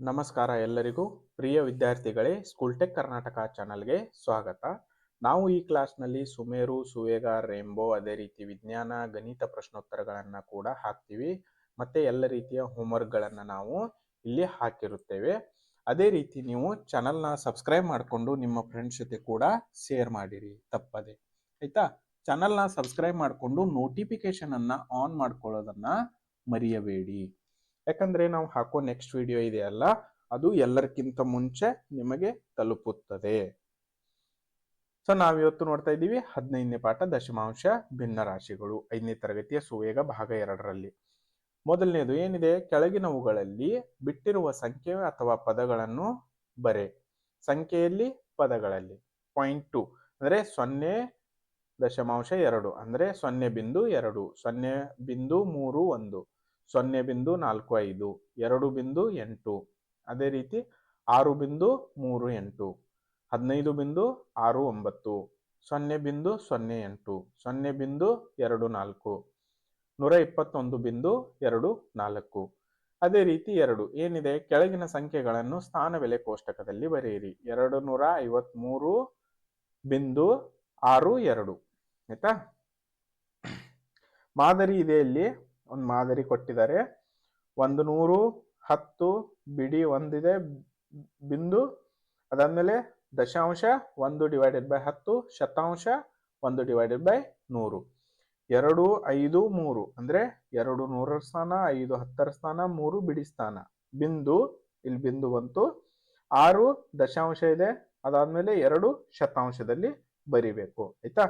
ನಮಸ್ಕಾರ ಎಲ್ಲರಿಗೂ. ಪ್ರಿಯ ವಿದ್ಯಾರ್ಥಿಗಳೇ, ಸ್ಕೂಲ್ ಟೆಕ್ ಕರ್ನಾಟಕ ಚಾನಲ್ಗೆ ಸ್ವಾಗತ. ನಾವು ಈ ಕ್ಲಾಸ್ನಲ್ಲಿ ಸುಮೇರು, ಸುವೇಗ, ರೇಂಬೋ ಅದೇ ರೀತಿ ವಿಜ್ಞಾನ, ಗಣಿತ ಪ್ರಶ್ನೋತ್ತರಗಳನ್ನು ಕೂಡ ಹಾಕ್ತೀವಿ. ಮತ್ತೆ ಎಲ್ಲ ರೀತಿಯ ಹೋಮ್ವರ್ಕ್ಗಳನ್ನು ನಾವು ಇಲ್ಲಿ ಹಾಕಿರುತ್ತೇವೆ. ಅದೇ ರೀತಿ ನೀವು ಚಾನಲ್ನ ಸಬ್ಸ್ಕ್ರೈಬ್ ಮಾಡಿಕೊಂಡು ನಿಮ್ಮ ಫ್ರೆಂಡ್ಸ್ ಜೊತೆ ಕೂಡ ಶೇರ್ ಮಾಡಿರಿ. ತಪ್ಪದೆ. ಆಯ್ತಾ? ಚಾನಲ್ನ ಸಬ್ಸ್ಕ್ರೈಬ್ ಮಾಡಿಕೊಂಡು ನೋಟಿಫಿಕೇಶನನ್ನು ಆನ್ ಮಾಡ್ಕೊಳ್ಳೋದನ್ನು ಮರೆಯಬೇಡಿ. ಯಾಕಂದ್ರೆ ನಾವು ಹಾಕೋ ನೆಕ್ಸ್ಟ್ ವಿಡಿಯೋ ಇದೆಯಲ್ಲ, ಅದು ಎಲ್ಲರಿಗಿಂತ ಮುಂಚೆ ನಿಮಗೆ ತಲುಪುತ್ತದೆ. ಸೊ ನಾವಿವತ್ತು ನೋಡ್ತಾ ಇದ್ದೀವಿ ಹದಿನೈದನೇ ಪಾಠ, ದಶಮಾಂಶ, ಭಿನ್ನ ರಾಶಿಗಳು, ಐದನೇ ತರಗತಿಯ ಸುವೇಗ ಭಾಗ ಎರಡರಲ್ಲಿ. ಮೊದಲನೇದು ಏನಿದೆ? ಕೆಳಗಿನವುಗಳಲ್ಲಿ ಬಿಟ್ಟಿರುವ ಸಂಖ್ಯೆ ಅಥವಾ ಪದಗಳನ್ನು ಬರೆ. ಸಂಖ್ಯೆಯಲ್ಲಿ ಪದಗಳಲ್ಲಿ. ಪಾಯಿಂಟ್ ಟು ಅಂದ್ರೆ ಸೊನ್ನೆ, ದಶಮಾಂಶ ಎರಡು. ಅಂದ್ರೆ ಸೊನ್ನೆ ಬಿಂದು ಎರಡು. ಸೊನ್ನೆ ಬಿಂದು ಮೂರು ಒಂದು. ಸೊನ್ನೆ ಬಿಂದು ನಾಲ್ಕು ಐದು, ಎರಡು ಬಿಂದು ಎಂಟು, ಅದೇ ರೀತಿ ಆರು ಬಿಂದು ಮೂರು ಎಂಟು, ಹದಿನೈದು ಬಿಂದು ಆರು ಒಂಬತ್ತು, ಸೊನ್ನೆ ಬಿಂದು ಸೊನ್ನೆ ಎಂಟು, ಸೊನ್ನೆ ಬಿಂದು ಎರಡು ನಾಲ್ಕು, ನೂರ ಇಪ್ಪತ್ತೊಂದು ಬಿಂದು ಎರಡು ನಾಲ್ಕು. ಅದೇ ರೀತಿ ಎರಡು ಏನಿದೆ? ಕೆಳಗಿನ ಸಂಖ್ಯೆಗಳನ್ನು ಸ್ಥಾನ ಬೆಲೆ ಕೋಷ್ಟಕದಲ್ಲಿ ಬರೆಯಿರಿ. ಎರಡು ನೂರ ಐವತ್ಮೂರು ಬಿಂದು ಆರು ಎರಡು, ಆಯ್ತಾ? ಮಾದರಿ ಇದೆ ಇಲ್ಲಿ. ಒಂದು ಮಾದರಿ ಕೊಟ್ಟಿದ್ದಾರೆ. ಒಂದು ನೂರು, ಹತ್ತು, ಬಿಡಿ ಒಂದಿದೆ, ಬಿಂದು ಅದಾದಮೇಲೆ ದಶಾಂಶ ಒಂದು ಡಿವೈಡೆಡ್ ಬೈ ಹತ್ತು, ಶತಾಂಶ ಒಂದು ಡಿವೈಡೆಡ್ ಬೈ ನೂರು. ಎರಡು, ಐದು, ಮೂರು ಅಂದ್ರೆ ಎರಡು ನೂರರ ಸ್ಥಾನ, ಐದು ಹತ್ತರ ಸ್ಥಾನ, ಮೂರು ಬಿಡಿ ಸ್ಥಾನ. ಬಿಂದು, ಇಲ್ಲಿ ಬಿಂದು ಬಂತು. ಆರು ದಶಾಂಶ ಇದೆ, ಅದಾದಮೇಲೆ ಎರಡು ಶತಾಂಶದಲ್ಲಿ ಬರಿಬೇಕು. ಆಯ್ತಾ?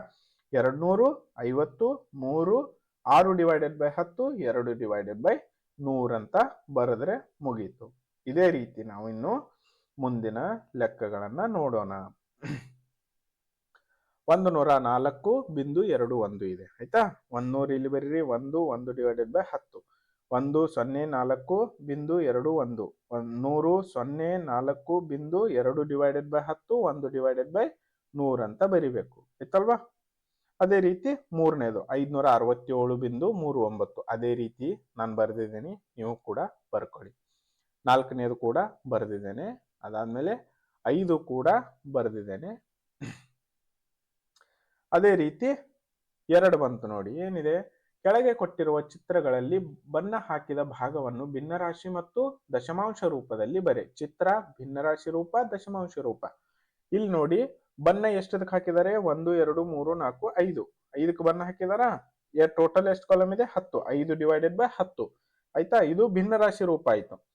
ಎರಡು ನೂರು, ಐವತ್ತು, ಮೂರು ಆರು ಡಿವೈಡೆಡ್ ಬೈ ಹತ್ತು, ಎರಡು ಡಿವೈಡೆಡ್ ಬೈ ನೂರಂತ ಅಂತ ಬರೆದ್ರೆ ಮುಗೀತು. ಇದೇ ರೀತಿ ನಾವು ಇನ್ನು ಮುಂದಿನ ಲೆಕ್ಕಗಳನ್ನ ನೋಡೋಣ. ಒಂದು ನೂರ ನಾಲ್ಕು ಬಿಂದು ಎರಡು ಒಂದು ಇದೆ. ಆಯ್ತಾ? ಒಂದ್ ನೂರು ಇಲ್ಲಿ ಬರೀರಿ, ಒಂದು ಒಂದು ಡಿವೈಡೆಡ್ ಬೈ ಹತ್ತು. ಒಂದು ಸೊನ್ನೆ ನಾಲ್ಕು ಬಿಂದು ಎರಡು ಒಂದು. ನೂರು ಸೊನ್ನೆ ನಾಲ್ಕು ಬಿಂದು ಎರಡು ಡಿವೈಡೆಡ್ ಬೈ ಹತ್ತು, ಒಂದು ಡಿವೈಡೆಡ್ ಬೈ ನೂರಂತ ಅಂತ ಬರಿಬೇಕು. ಆಯ್ತಲ್ವಾ? ಅದೇ ರೀತಿ ಮೂರನೇದು ಐದ್ನೂರ ಅರವತ್ತೇಳು ಬಿಂದು ಮೂರು ಒಂಬತ್ತು ಅದೇ ರೀತಿ ನಾನು ಬರೆದಿದ್ದೀನಿ, ನೀವು ಕೂಡ ಬರ್ಕೊಳ್ಳಿ. ನಾಲ್ಕನೇದು ಕೂಡ ಬರೆದಿದ್ದೇನೆ, ಅದಾದ್ಮೇಲೆ ಐದು ಕೂಡ ಬರೆದಿದ್ದೇನೆ. ಅದೇ ರೀತಿ ಎರಡು ಬಂತು ನೋಡಿ, ಏನಿದೆ? ಕೆಳಗೆ ಕೊಟ್ಟಿರುವ ಚಿತ್ರಗಳಲ್ಲಿ ಬಣ್ಣ ಹಾಕಿದ ಭಾಗವನ್ನು ಭಿನ್ನರಾಶಿ ಮತ್ತು ದಶಮಾಂಶ ರೂಪದಲ್ಲಿ ಬರೆ. ಚಿತ್ರ, ಭಿನ್ನರಾಶಿ ರೂಪ, ದಶಮಾಂಶ ರೂಪ. ಇಲ್ಲಿ ನೋಡಿ ಬಣ್ಣ ಎಷ್ಟದಕ್ಕೆ ಹಾಕಿದ್ದಾರೆ? ಒಂದು, ಎರಡು, ಮೂರು, ನಾಲ್ಕು, ಐದು. ಐದಕ್ಕೆ ಬನ್ನ ಹಾಕಿದಾರ? ಟೋಟಲ್ ಎಷ್ಟು ಕಾಲಮ್ ಇದೆ? ಹತ್ತು. ಐದು ಡಿವೈಡೆಡ್ ಬೈ ಹತ್ತು. ಆಯ್ತಾ? ಇದು ಭಿನ್ನ ರಾಶಿ ರೂಪ ಆಯ್ತು.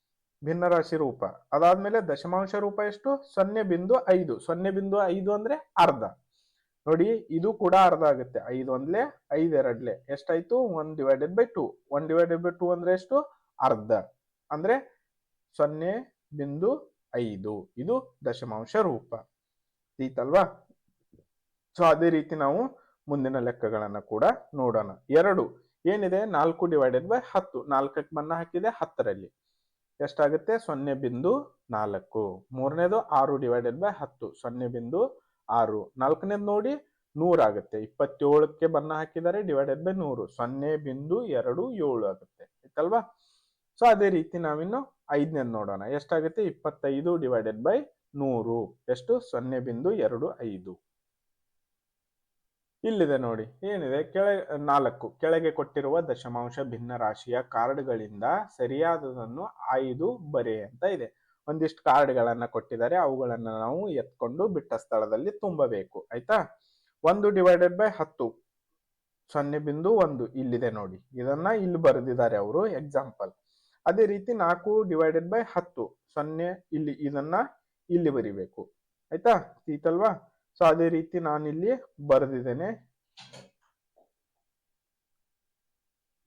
ಭಿನ್ನ ರಾಶಿ ರೂಪ. ಅದಾದ್ಮೇಲೆ ದಶಮಾಂಶ ರೂಪ ಎಷ್ಟು? ಸೊನ್ನೆ ಬಿಂದು ಐದು. ಸೊನ್ನೆ ಬಿಂದು ಐದು ಅಂದ್ರೆ ಅರ್ಧ. ನೋಡಿ, ಇದು ಕೂಡ ಅರ್ಧ ಆಗುತ್ತೆ. ಐದು ಒಂದ್ಲೆ, ಐದು ಎರಡ್ಲೆ. ಎಷ್ಟಾಯ್ತು? One divided by two one divided by two ಅಂದ್ರೆ ಎಷ್ಟು? ಅರ್ಧ. ಅಂದ್ರೆ ಸೊನ್ನೆ ಬಿಂದು ಐದು. ಇದು ದಶಮಾಂಶ ರೂಪ. ಈತಲ್ವಾ ಸೊ ಅದೇ ರೀತಿ ನಾವು ಮುಂದಿನ ಲೆಕ್ಕಗಳನ್ನ ಕೂಡ ನೋಡೋಣ. ಎರಡು, ಏನಿದೆ? ನಾಲ್ಕು ಡಿವೈಡೆಡ್ ಬೈ ಹತ್ತು. ನಾಲ್ಕಕ್ಕೆ ಬಣ್ಣ ಹಾಕಿದೆ ಹತ್ತರಲ್ಲಿ. ಎಷ್ಟಾಗುತ್ತೆ? ಸೊನ್ನೆ ಬಿಂದು ನಾಲ್ಕು. ಮೂರನೇದು ಆರು ಡಿವೈಡೆಡ್ ಬೈ ಹತ್ತು. ಸೊನ್ನೆ ಬಿಂದು ಆರು. ನಾಲ್ಕನೇದು ನೋಡಿ ನೂರಾಗುತ್ತೆ ಇಪ್ಪತ್ತೇಳಕ್ಕೆ ಬಣ್ಣ ಹಾಕಿದ್ದಾರೆ ಡಿವೈಡೆಡ್ ಬೈ ನೂರು. ಸೊನ್ನೆ ಬಿಂದು ಎರಡು, ಏಳು ಆಗುತ್ತೆ. ಆಯ್ತಲ್ವಾ? ಸೊ ಅದೇ ರೀತಿ ನಾವಿನ್ನು ಐದನೇದು ನೋಡೋಣ. ಎಷ್ಟಾಗುತ್ತೆ? ಇಪ್ಪತ್ತೈದು ಡಿವೈಡೆಡ್ ಬೈ ನೂರು. ಎಷ್ಟು? ಸೊನ್ನೆ ಬಿಂದು ಎರಡು ಐದು. ಇಲ್ಲಿದೆ ನೋಡಿ. ಏನಿದೆ? ಕೆಳ, ನಾಲ್ಕು. ಕೆಳಗೆ ಕೊಟ್ಟಿರುವ ದಶಮಾಂಶ ಭಿನ್ನ ರಾಶಿಯ ಕಾರ್ಡ್ಗಳಿಂದ ಸರಿಯಾದದನ್ನು ಐದು ಬರೆ ಅಂತ ಇದೆ. ಒಂದಿಷ್ಟು ಕಾರ್ಡ್ಗಳನ್ನ ಕೊಟ್ಟಿದ್ದಾರೆ. ಅವುಗಳನ್ನು ನಾವು ಎತ್ಕೊಂಡು ಬಿಟ್ಟ ಸ್ಥಳದಲ್ಲಿ ತುಂಬಬೇಕು. ಆಯ್ತಾ? ಒಂದು ಡಿವೈಡೆಡ್ ಬೈ ಹತ್ತು. ಸೊನ್ನೆ ಬಿಂದು ಒಂದು. ಇಲ್ಲಿದೆ ನೋಡಿ. ಇದನ್ನ ಇಲ್ಲಿ ಬರೆದಿದ್ದಾರೆ ಅವರು. ಎಕ್ಸಾಂಪಲ್. ಅದೇ ರೀತಿ ನಾಲ್ಕು ಡಿವೈಡೆಡ್ ಬೈ ಹತ್ತು. ಸೊನ್ನೆ, ಇಲ್ಲಿ ಇದನ್ನ ಇಲ್ಲಿ ಬರಿಬೇಕು. ಆಯ್ತಾ? ಈತಲ್ವಾ ಸೊ ಅದೇ ರೀತಿ ನಾನಿಲ್ಲಿ ಬರೆದಿದ್ದೇನೆ.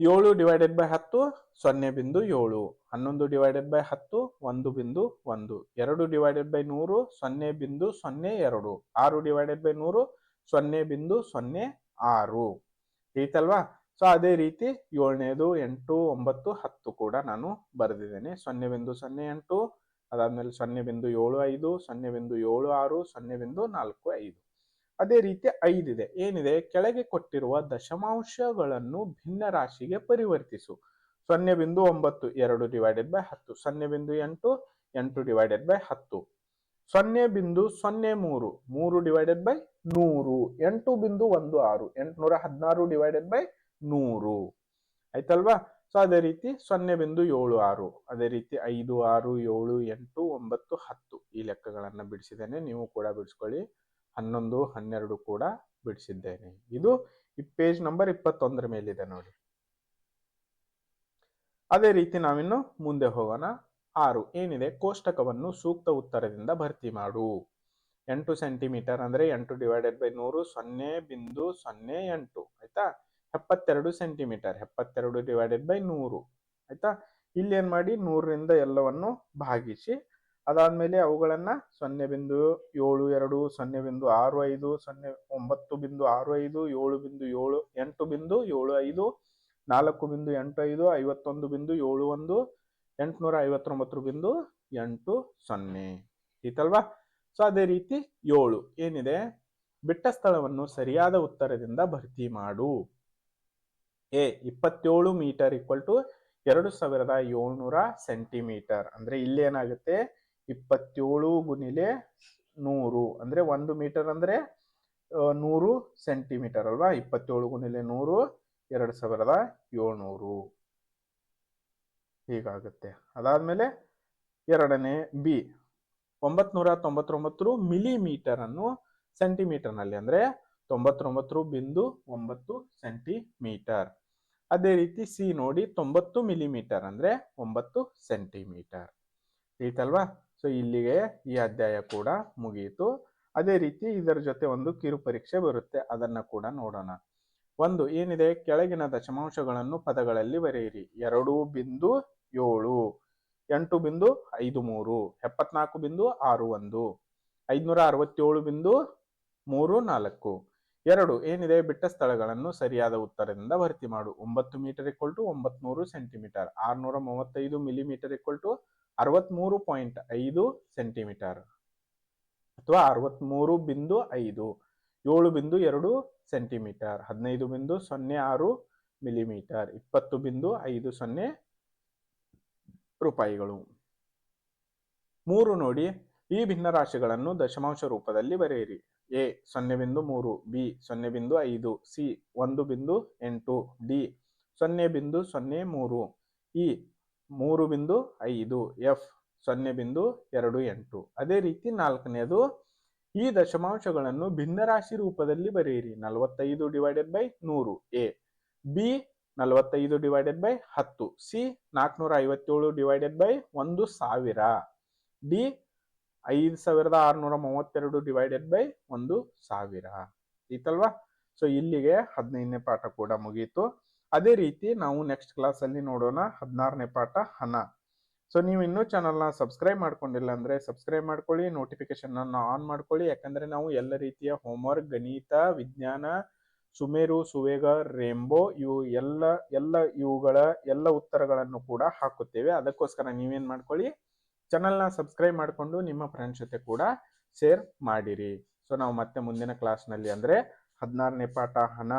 ಏಳು ಡಿವೈಡೆಡ್ ಬೈ ಹತ್ತು, ಸೊನ್ನೆ ಬಿಂದು ಏಳು. ಹನ್ನೊಂದು ಡಿವೈಡೆಡ್ ಬೈ ಹತ್ತು, ಒಂದು ಬಿಂದು ಒಂದು. ಎರಡು ಡಿವೈಡೆಡ್ ಬೈ ನೂರು, ಸೊನ್ನೆ ಬಿಂದು ಸೊನ್ನೆ ಎರಡು. ಆರು ಡಿವೈಡೆಡ್ ಬೈ ನೂರು, ಸೊನ್ನೆ ಬಿಂದು ಸೊನ್ನೆ ಆರು. ಈತಲ್ವಾ ಸೊ ಅದೇ ರೀತಿ ಏಳನೇದು ಎಂಟು, ಒಂಬತ್ತು, ಹತ್ತು ಕೂಡ ನಾನು ಬರೆದಿದ್ದೇನೆ. ಸೊನ್ನೆ ಬಿಂದು ಸೊನ್ನೆ ಎಂಟು ಅದಾದ್ಮೇಲೆ ಸೊನ್ನೆ ಬಿಂದು ಏಳು ಐದು ಸೊನ್ನೆ ಬಿಂದು ಏಳು ಆರು ಸೊನ್ನೆ ಬಿಂದು ನಾಲ್ಕು ಐದು. ಅದೇ ರೀತಿ ಐದಿದೆ. ಏನಿದೆ? ಕೆಳಗೆ ಕೊಟ್ಟಿರುವ ದಶಮಾಂಶಗಳನ್ನು ಭಿನ್ನ ರಾಶಿಗೆ ಪರಿವರ್ತಿಸು. ಸೊನ್ನೆ ಬಿಂದು ಒಂಬತ್ತು, ಎರಡು ಡಿವೈಡೆಡ್ ಬೈ ಹತ್ತು. ಸೊನ್ನೆ ಬಿಂದು ಎಂಟು ಎಂಟು ಡಿವೈಡೆಡ್ ಬೈ ಹತ್ತು. ಸೊನ್ನೆ ಬಿಂದು ಸೊನ್ನೆ ಮೂರು ಮೂರು ಡಿವೈಡೆಡ್ ಬೈ ನೂರು. ಎಂಟು ಬಿಂದು ಒಂದು ಆರು, ಎಂಟುನೂರ ಹದಿನಾರು ಡಿವೈಡೆಡ್ ಬೈ ನೂರು. ಆಯ್ತಲ್ವಾ? ಸೊ, ಅದೇ ರೀತಿ ಸೊನ್ನೆ ಬಿಂದು ಏಳು ಆರು, ಅದೇ ರೀತಿ ಐದು ಆರು ಏಳು ಎಂಟು ಒಂಬತ್ತು ಹತ್ತು ಈ ಲೆಕ್ಕಗಳನ್ನು ಬಿಡಿಸಿದ್ದೇನೆ. ನೀವು ಕೂಡ ಬಿಡಿಸ್ಕೊಳ್ಳಿ. ಹನ್ನೊಂದು, ಹನ್ನೆರಡು ಕೂಡ ಬಿಡಿಸಿದ್ದೇನೆ. ಇದು ಈ ಪೇಜ್ ನಂಬರ್ ಇಪ್ಪತ್ತೊಂದರ ಮೇಲಿದೆ ನೋಡಿ. ಅದೇ ರೀತಿ ನಾವಿನ್ನು ಮುಂದೆ ಹೋಗೋಣ. ಆರು, ಏನಿದೆ? ಕೋಷ್ಟಕವನ್ನು ಸೂಕ್ತ ಉತ್ತರದಿಂದ ಭರ್ತಿ ಮಾಡು. ಎಂಟು ಸೆಂಟಿಮೀಟರ್ ಅಂದ್ರೆ ಎಂಟು ಡಿವೈಡೆಡ್ ಬೈ ನೂರು, ಸೊನ್ನೆ ಬಿಂದು ಸೊನ್ನೆ ಎಂಟು, ಆಯ್ತಾ? ಎಪ್ಪತ್ತೆರಡು ಸೆಂಟಿಮೀಟರ್ ಎಪ್ಪತ್ತೆರಡು ಡಿವೈಡೆಡ್ ಬೈ ನೂರು. ಆಯ್ತಾ? ಇಲ್ಲಿ ಏನ್ ಮಾಡಿ, ನೂರರಿಂದ ಎಲ್ಲವನ್ನು ಭಾಗಿಸಿ, ಅದಾದ್ಮೇಲೆ ಅವುಗಳನ್ನ ಸೊನ್ನೆ ಬಿಂದು ಏಳು ಎರಡು, ಸೊನ್ನೆ ಬಿಂದು ಆರು ಐದು, ಸೊನ್ನೆ ಒಂಬತ್ತು ಬಿಂದು ಆರು ಐದು, ಏಳು ಬಿಂದು ಏಳು, ಎಂಟು ಬಿಂದು ಏಳು ಐದು, ನಾಲ್ಕು ಬಿಂದು ಎಂಟು ಐದು, ಐವತ್ತೊಂದು ಬಿಂದು ಏಳು ಒಂದು, ಎಂಟುನೂರ ಐವತ್ತೊಂಬತ್ತು ಬಿಂದು ಎಂಟು ಸೊನ್ನೆ. ಈತಲ್ವಾ ಸೊ ಅದೇ ರೀತಿ ಏಳು ಏನಿದೆ? ಬಿಟ್ಟ ಸ್ಥಳವನ್ನು ಸರಿಯಾದ ಉತ್ತರದಿಂದ ಭರ್ತಿ ಮಾಡು. ಎ ಇಪ್ಪತ್ತೇಳು ಮೀಟರ್ ಈಕ್ವಲ್ ಟು ಎರಡು ಸಾವಿರದ ಏಳ್ನೂರ ಸೆಂಟಿಮೀಟರ್. ಅಂದ್ರೆ ಇಲ್ಲಿ ಏನಾಗುತ್ತೆ? ಇಪ್ಪತ್ತೇಳು ಗುಣಿಲೆ ನೂರು. ಅಂದ್ರೆ ಒಂದು ಮೀಟರ್ ಅಂದ್ರೆ ನೂರು ಸೆಂಟಿಮೀಟರ್ ಅಲ್ವಾ? ಇಪ್ಪತ್ತೇಳು ಗುಣಿಲೆ ನೂರು, ಎರಡು ಸಾವಿರದ ಏಳ್ನೂರು. ಹೀಗಾಗುತ್ತೆ. ಅದಾದ್ಮೇಲೆ ಎರಡನೇ ಬಿ. ಒಂಬತ್ನೂರ ತೊಂಬತ್ತೊಂಬತ್ತು ಮಿಲಿಮೀಟರ್ ಅನ್ನು ಸೆಂಟಿಮೀಟರ್ನಲ್ಲಿ ಅಂದ್ರೆ ತೊಂಬತ್ತೊಂಬತ್ತು ಬಿಂದು ಒಂಬತ್ತು ಸೆಂಟಿಮೀಟರ್. ಅದೇ ರೀತಿ ಸಿ ನೋಡಿ ತೊಂಬತ್ತು ಮಿಲಿಮೀಟರ್ ಅಂದ್ರೆ ಒಂಬತ್ತು ಸೆಂಟಿಮೀಟರ್. ಈತಲ್ವಾ ಸೊ ಇಲ್ಲಿಗೆ ಈ ಅಧ್ಯಾಯ ಕೂಡ ಮುಗಿಯಿತು ಅದೇ ರೀತಿ ಇದರ ಜೊತೆ ಒಂದು ಕಿರು ಪರೀಕ್ಷೆ ಬರುತ್ತೆ. ಅದನ್ನ ಕೂಡ ನೋಡೋಣ. ಒಂದು, ಏನಿದೆ? ಕೆಳಗಿನ ದಶಮಾಂಶಗಳನ್ನು ಪದಗಳಲ್ಲಿ ಬರೆಯಿರಿ. ಎರಡು ಬಿಂದು ಏಳು, ಎಂಟು ಬಿಂದು ಐದು ಮೂರು, ಎಪ್ಪತ್ನಾಲ್ಕು ಬಿಂದು ಆರು ಒಂದು, ಐದುನೂರ ಅರವತ್ತೇಳು ಬಿಂದು ಮೂರು ನಾಲ್ಕು. ಎರಡು ಏನಿದೆ? ಬಿಟ್ಟ ಸ್ಥಳಗಳನ್ನು ಸರಿಯಾದ ಉತ್ತರದಿಂದ ಭರ್ತಿ ಮಾಡು. ಒಂಬತ್ತು ಮೀಟರ್ ಇಕ್ವಲ್ ಟು ಒಂಬತ್ನೂರು ಸೆಂಟಿಮೀಟರ್ ಆರ್ನೂರ ಮೂವತ್ತೈದು ಮಿಲಿಮೀಟರ್ ಇಕ್ವಲ್ ಟು ಅರವತ್ಮೂರು ಪಾಯಿಂಟ್ ಐದು ಸೆಂಟಿಮೀಟರ್ ಅಥವಾ ಅರವತ್ಮೂರು ಬಿಂದು ಐದು, ಏಳು ಬಿಂದು ಎರಡು ಸೆಂಟಿಮೀಟರ್ ಹದಿನೈದು ಬಿಂದು ಸೊನ್ನೆ ಆರು ಮಿಲಿಮೀಟರ್ ಇಪ್ಪತ್ತು ಬಿಂದು ಐದು ಸೊನ್ನೆ ರೂಪಾಯಿಗಳು. ಮೂರು ನೋಡಿ. ಈ ಭಿನ್ನರಾಶಿಗಳನ್ನು ದಶಮಾಂಶ ರೂಪದಲ್ಲಿ ಬರೆಯಿರಿ. ಎ ಸೊನ್ನೆ ಬಿಂದು ಮೂರು, ಬಿ ಸೊನ್ನೆ ಬಿಂದು ಐದು, ಸಿ ಒಂದು ಬಿಂದು ಎಂಟು, ಡಿ ಸೊನ್ನೆ ಬಿಂದು ಸೊನ್ನೆ ಮೂರು, ಇ ಮೂರು ಬಿಂದು ಐದು, ಎಫ್ ಸೊನ್ನೆ ಬಿಂದು ಎರಡು ಎಂಟು. ಅದೇ ರೀತಿ ನಾಲ್ಕನೇದು, ಈ ದಶಮಾಂಶಗಳನ್ನು ಭಿನ್ನರಾಶಿ ರೂಪದಲ್ಲಿ ಬರೆಯಿರಿ. ನಲವತ್ತೈದು ಡಿವೈಡೆಡ್ ಬೈ ನೂರು, ಎ. ಬಿ ನಲವತ್ತೈದು ಡಿವೈಡೆಡ್ ಬೈ ಹತ್ತು, ಸಿ ನಾಲ್ಕುನೂರ ಐವತ್ತೇಳು ಡಿವೈಡೆಡ್ ಬೈ ಒಂದು ಸಾವಿರ, ಡಿ ಐದು ಸಾವಿರದ ಆರುನೂರ ಮೂವತ್ತೆರಡು ಡಿವೈಡೆಡ್ ಬೈ ಒಂದು ಸಾವಿರ. ಈತಲ್ವಾ ಸೊ ಇಲ್ಲಿಗೆ ಹದಿನೈದನೇ ಪಾಠ ಕೂಡ ಮುಗೀತು. ಅದೇ ರೀತಿ ನಾವು ನೆಕ್ಸ್ಟ್ ಕ್ಲಾಸಲ್ಲಿ ನೋಡೋಣ ಹದಿನಾರನೇ ಪಾಠ ಹಣ. ಸೊ ನೀವು ಇನ್ನೂ ಚಾನಲ್ನ ಸಬ್ಸ್ಕ್ರೈಬ್ ಮಾಡ್ಕೊಂಡಿಲ್ಲ ಅಂದ್ರೆ ಸಬ್ಸ್ಕ್ರೈಬ್ ಮಾಡ್ಕೊಳ್ಳಿ ನೋಟಿಫಿಕೇಶನ್ ಅನ್ನು ಆನ್ ಮಾಡ್ಕೊಳ್ಳಿ. ಯಾಕಂದ್ರೆ ನಾವು ಎಲ್ಲ ರೀತಿಯ ಹೋಮ್ವರ್ಕ್ ಗಣಿತ, ವಿಜ್ಞಾನ, ಸುಮೇರು, ಸುವೇಗ ರೇಂಬೋ ಇವು ಎಲ್ಲ ಎಲ್ಲ ಇವುಗಳ ಎಲ್ಲ ಉತ್ತರಗಳನ್ನು ಕೂಡ ಹಾಕುತ್ತೇವೆ. ಅದಕ್ಕೋಸ್ಕರ ನೀವೇನ್ ಮಾಡ್ಕೊಳ್ಳಿ? ಚಾನಲ್ನ ಸಬ್ಸ್ಕ್ರೈಬ್ ಮಾಡಿಕೊಂಡು ನಿಮ್ಮ ಫ್ರೆಂಡ್ಸ್ ಜೊತೆ ಕೂಡ ಶೇರ್ ಮಾಡಿರಿ. ಸೊ ನಾವು ಮತ್ತೆ ಮುಂದಿನ ಕ್ಲಾಸ್ನಲ್ಲಿ ಅಂದರೆ ಹದಿನಾರನೇ ಪಾಠ ಹಣ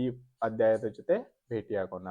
ಈ ಅಧ್ಯಾಯದ ಜೊತೆ ಭೇಟಿಯಾಗೋಣ.